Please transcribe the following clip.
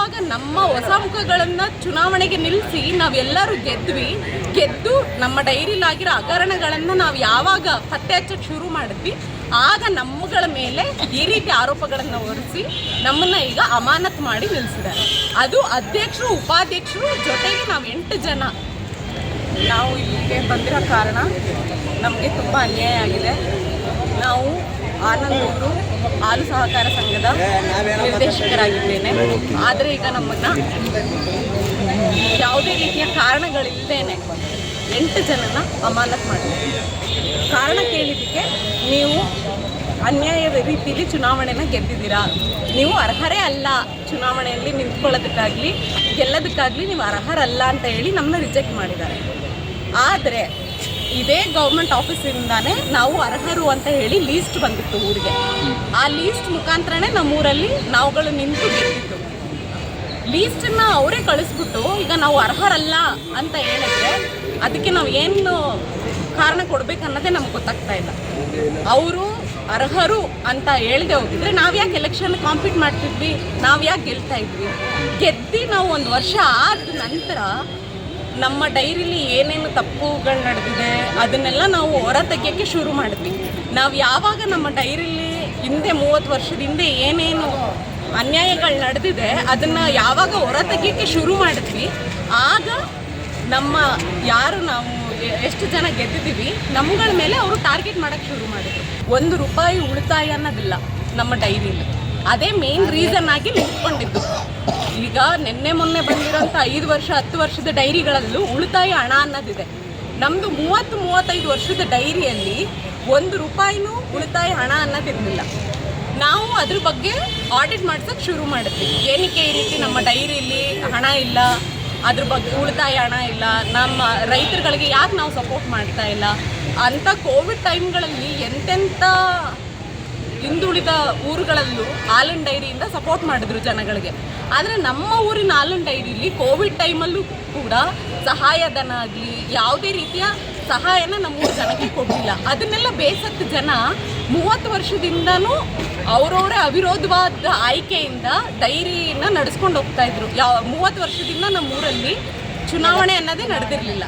ಯಾವಾಗ ನಮ್ಮ ಹೊಸ ಮುಖಗಳನ್ನು ಚುನಾವಣೆಗೆ ನಿಲ್ಲಿಸಿ ನಾವೆಲ್ಲರೂ ಗೆದ್ವಿ. ಗೆದ್ದು ನಮ್ಮ ಡೈರಿಲಾಗಿರೋ ಹಗರಣಗಳನ್ನು ನಾವು ಯಾವಾಗ ಪತ್ತೆ ಹಚ್ಚಕ್ಕೆ ಶುರು ಮಾಡಿದ್ವಿ, ಆಗ ನಮ್ಮಗಳ ಮೇಲೆ ಈ ರೀತಿ ಆರೋಪಗಳನ್ನು ಹೊರಿಸಿ ನಮ್ಮನ್ನ ಈಗ ಅಮಾನತ್ ಮಾಡಿ ನಿಲ್ಲಿಸಿದ್ದಾರೆ ಅದು ಅಧ್ಯಕ್ಷರು, ಉಪಾಧ್ಯಕ್ಷರು ಜೊತೆಗೆ ನಾವು ಎಂಟು ಜನ. ನಾವು ಇಲ್ಲಿಗೆ ಬಂದಿರೋ ಕಾರಣ ನಮಗೆ ತುಂಬ ಅನ್ಯಾಯ ಆಗಿದೆ. ನಾವು ಆನಂದೂರು ಹಾಲು ಸಹಕಾರ ಸಂಘದ ನಿರ್ದೇಶಕರಾಗಿದ್ದೇನೆ. ಆದರೆ ಈಗ ನಮ್ಮನ್ನ ಯಾವುದೇ ರೀತಿಯ ಕಾರಣಗಳಿಲ್ಲದೇನೆ ಎಂಟು ಜನನ ಅಮಾನತ್ ಮಾಡಿದೆ ಕಾರಣ ಕೇಳಿದ್ದಕ್ಕೆ ನೀವು ಅನ್ಯಾಯದ ರೀತಿಯಲ್ಲಿ ಚುನಾವಣೆನ ಗೆದ್ದಿದ್ದೀರಾ? ನೀವು ಅರ್ಹರೇ ಅಲ್ಲ ಚುನಾವಣೆಯಲ್ಲಿ ನಿಂತ್ಕೊಳ್ಳೋದಕ್ಕಾಗಲಿ, ಗೆಲ್ಲೋದಕ್ಕಾಗಲಿ ನೀವು ಅರ್ಹರಲ್ಲ ಅಂತ ಹೇಳಿ ನಮ್ಮನ್ನ ರಿಜೆಕ್ಟ್ ಮಾಡಿದ್ದಾರೆ. ಆದರೆ ಇದೇ ಗೌರ್ಮೆಂಟ್ ಆಫೀಸಿಂದಾನೇ ನಾವು ಅರ್ಹರು ಅಂತ ಹೇಳಿ ಲೀಸ್ಟ್ ಬಂದಿತ್ತು ಊರಿಗೆ. ಆ ಲೀಸ್ಟ್ ಮುಖಾಂತರನೇ ನಮ್ಮೂರಲ್ಲಿ ನಾವುಗಳು ನಿಂತು ಗೆದ್ದಿದ್ದು. ಲೀಸ್ಟನ್ನ ಅವರೇ ಕಳಿಸ್ಬಿಟ್ಟು, ಈಗ ನಾವು ಅರ್ಹರಲ್ಲ ಅಂತ ಹೇಳಿದ್ರೆ ಅದಕ್ಕೆ ನಾವು ಏನು ಕಾರಣ ಕೊಡ್ಬೇಕನ್ನೋದೇ ನಮ್ಗೆ ಗೊತ್ತಾಗ್ತಾ ಇಲ್ಲ. ಅವರು ಅರ್ಹರು ಅಂತ ಹೇಳದೆ ಹೋಗಿದ್ರೆ ನಾವು ಯಾಕೆ ಎಲೆಕ್ಷನ್ ಕಾಂಪೀಟ್ ಮಾಡ್ತಿದ್ವಿ? ನಾವು ಯಾಕೆ ಗೆಲ್ತಾ ಇದ್ವಿ? ಗೆದ್ದಿ ನಾವು ಒಂದು ವರ್ಷ ಆದ ನಂತರ ನಮ್ಮ ಡೈರಿಲಿ ಏನೇನು ತಪ್ಪುಗಳು ನಡೆದಿದೆ ಅದನ್ನೆಲ್ಲ ನಾವು ಹೊರ ತೆಗಿಯೋಕ್ಕೆ ಶುರು ಮಾಡಿದ್ವಿ. ನಾವು ಯಾವಾಗ ನಮ್ಮ ಡೈರಿಲಿ ಹಿಂದೆ ಮೂವತ್ತು ವರ್ಷದ ಹಿಂದೆ ಏನೇನು ಅನ್ಯಾಯಗಳು ನಡೆದಿದೆ ಅದನ್ನು ಯಾವಾಗ ಹೊರ ತೆಗಿಯೋಕ್ಕೆ ಶುರು ಮಾಡಿದ್ವಿ, ಆಗ ನಮ್ಮ ಯಾರು ನಾವು ಎಷ್ಟು ಜನ ಗೆದ್ದಿದ್ದೀವಿ, ನಮ್ಗಳ ಮೇಲೆ ಅವರು ಟಾರ್ಗೆಟ್ ಮಾಡೋಕ್ಕೆ ಶುರು ಮಾಡಿದ್ರು. ಒಂದು ರೂಪಾಯಿ ಉಳಿತಾಯ ಅನ್ನೋದಿಲ್ಲ ನಮ್ಮ ಡೈರಿಲಿ. ಅದೇ ಮೇನ್ ರೀಸನ್ ಆಗಿ ನಿಂತ್ಕೊಂಡಿದ್ದು. ಈಗ ನಿನ್ನೆ ಮೊನ್ನೆ ಬಂದಿರೋಂಥ ಐದು ವರ್ಷ, ಹತ್ತು ವರ್ಷದ ಡೈರಿಗಳಲ್ಲೂ ಉಳಿತಾಯ ಹಣ ಅನ್ನೋದಿದೆ. ನಮ್ಮದು ಮೂವತ್ತು, ಮೂವತ್ತೈದು ವರ್ಷದ ಡೈರಿಯಲ್ಲಿ ಒಂದು ರೂಪಾಯಿನೂ ಉಳಿತಾಯ ಹಣ ಅನ್ನೋದಿರಲಿಲ್ಲ. ನಾವು ಅದ್ರ ಬಗ್ಗೆ ಆಡಿಟ್ ಮಾಡ್ಸೋಕೆ ಶುರು ಮಾಡಿದ್ವಿ. ಏನಕ್ಕೆ ಈ ರೀತಿ ನಮ್ಮ ಡೈರಿಯಲ್ಲಿ ಹಣ ಇಲ್ಲ? ಅದ್ರ ಬಗ್ಗೆ ಉಳಿತಾಯ ಹಣ ಇಲ್ಲ? ನಮ್ಮ ರೈತರುಗಳಿಗೆ ಯಾಕೆ ನಾವು ಸಪೋರ್ಟ್ ಮಾಡ್ತಾ ಇಲ್ಲ? ಅಂಥ ಕೋವಿಡ್ ಟೈಮ್ಗಳಲ್ಲಿ ಎಂತೆಂಥ ಹಿಂದುಳಿದ ಊರುಗಳಲ್ಲೂ ಹಾಲನ್ ಡೈರಿಯಿಂದ ಸಪೋರ್ಟ್ ಮಾಡಿದ್ರು ಜನಗಳಿಗೆ. ಆದರೆ ನಮ್ಮ ಊರಿನ ಹಾಲನ್ ಡೈರಿಲಿ ಕೋವಿಡ್ ಟೈಮಲ್ಲೂ ಕೂಡ ಸಹಾಯಧನ ಆಗಲಿ, ಯಾವುದೇ ರೀತಿಯ ಸಹಾಯನ ನಮ್ಮೂರು ಜನಕ್ಕೆ ಕೊಡಲಿಲ್ಲ. ಅದನ್ನೆಲ್ಲ ಬೇಸತ್ತು ಜನ ಮೂವತ್ತು ವರ್ಷದಿಂದನೂ ಅವರವರೇ ಅವಿರೋಧವಾದ ಆಯ್ಕೆಯಿಂದ ಡೈರಿನ ನಡೆಸ್ಕೊಂಡು ಹೋಗ್ತಾ ಇದ್ರು. ಯಾವ, ಮೂವತ್ತು ವರ್ಷದಿಂದ ನಮ್ಮೂರಲ್ಲಿ ಚುನಾವಣೆ ಅನ್ನೋದೇ ನಡೆದಿರಲಿಲ್ಲ.